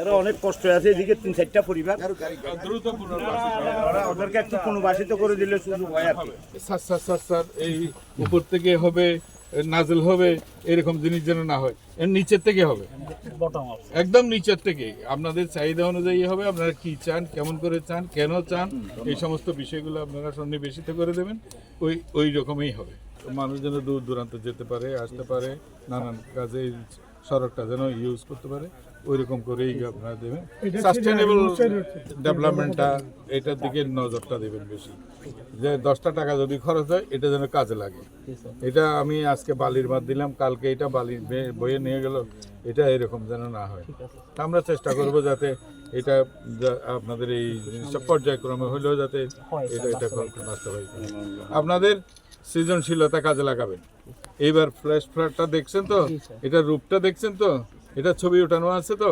এরা অনেক কষ্ট আছে এদিকে তিন চারটা পরিবার। ওদেরকে একটু পুনর্বাসিত করে দিলে সুযোগ হয় আর স্যার স্যার স্যার স্যার এই উপর থেকে হবে নাজেল হবে এরকম জিনিস যেন না হয়। এর নিচের থেকে হবে। একদম নিচের থেকে। আপনাদের চাহিদা অনুযায়ী হবে আপনারা কি চান কেমন করে চান কেন চান এই সমস্ত বিষয়গুলো আপনারা সন্নিবেশিত করে দেবেন। ওই ওই রকমই হবে। মানুষ যেন দূর দূরান্ত যেতে পারে আসতে পারে নানান কাজে সড়কটা যেন ইউজ করতে পারে। ওই রকম করেই আপনারা দেবেন। সাস্টেনেবল ডেভেলপমেন্টটা এটার দিকে নজরটা দেবেন বেশি। যে দশটা টাকা যদি খরচ হয় এটা যেন কাজে লাগে। এটা আমি আজকে বালির বাদ দিলাম কালকে এটা বালির বে- বয়ে নিয়ে গেল এটা এরকম যেন না হয়। তা আমরা চেষ্টা করব যাতে এটা আপনাদের এই জিনিসটা পর্যায়ক্রমে হলেও যাতে এটা এটা বাস্তবায়িত আপনাদের সৃজনশীলতা কাজে লাগাবেন। এইবার ফ্ল্যাশ ফ্ল্যাটটা দেখছেন তো? এটা রূপটা দেখছেন তো? এটা ছবি ওঠানো আছে তো?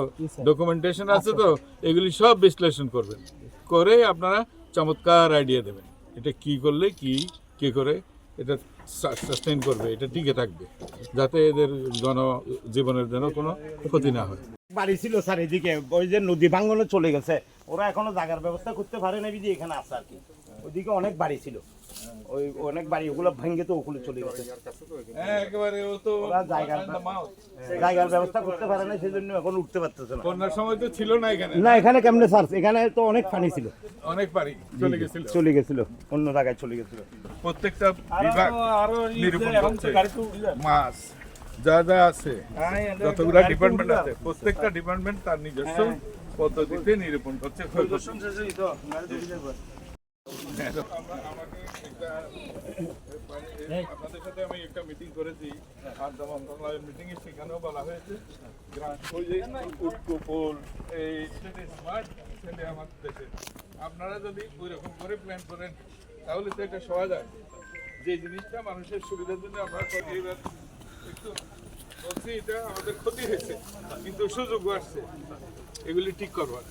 ডকুমেন্টেশন আছে তো? এগুলি সব বিশ্লেষণ করবেন। করে আপনারা চমৎকার আইডিয়া দেবেন। এটা কি করলে কি কি করে এটা সাস্টেইন করবে এটা টিকে থাকবে যাতে এদের জন জীবনের যেন কোনো ক্ষতি না হয়। বাড়ি ছিল স্যার এদিকে। ওই যে নদী ভাঙ্গনে চলে গেছে। ওরা এখনও জায়গার ব্যবস্থা করতে পারে না বিধি এখানে আছে আর কি। ওইদিকে অনেক বাড়ি ছিল। ওই অনেক বাড়ি ওগুলো ভেঙে তো ওগুলো চলে গেছে। তো ওরা জায়গার ব্যবস্থা করতে পারে না সেই জন্য এখন উঠতে পারতেছে না। বন্যার সময় তো ছিল না এখানে। না এখানে কেমনে স্যার এখানে তো অনেক পানি ছিল। অনেক বাড়ি চলে গেছিল। চলে গেছিল অন্য জায়গায় চলে গেছিল। প্রত্যেকটা বিভাগ নিরূপণ করছে। মাছ যা যা আছে যতগুলা ডিপার্টমেন্ট আছে প্রত্যেকটা ডিপার্টমেন্ট তার নিজস্ব পদ্ধতিতে নিরূপণ করছে। একটা- আপনাদের সাথে আমি একটা মিটিং করেছি। খাদ্য মন্ত্রণালয়ের মিটিং এ সেখানেও বলা হয়েছে এই স্মার্ট ছেলে আমার দেশে। আপনারা যদি ওই রকম করে প্ল্যান করেন, তাহলে তো এটা সহজ হয়। যে জিনিসটা মানুষের সুবিধার জন্য এবার একটু বলছি এটা আমাদের ক্ষতি হয়েছে, কিন্তু সুযোগ আসছে। এগুলি ঠিক করবার।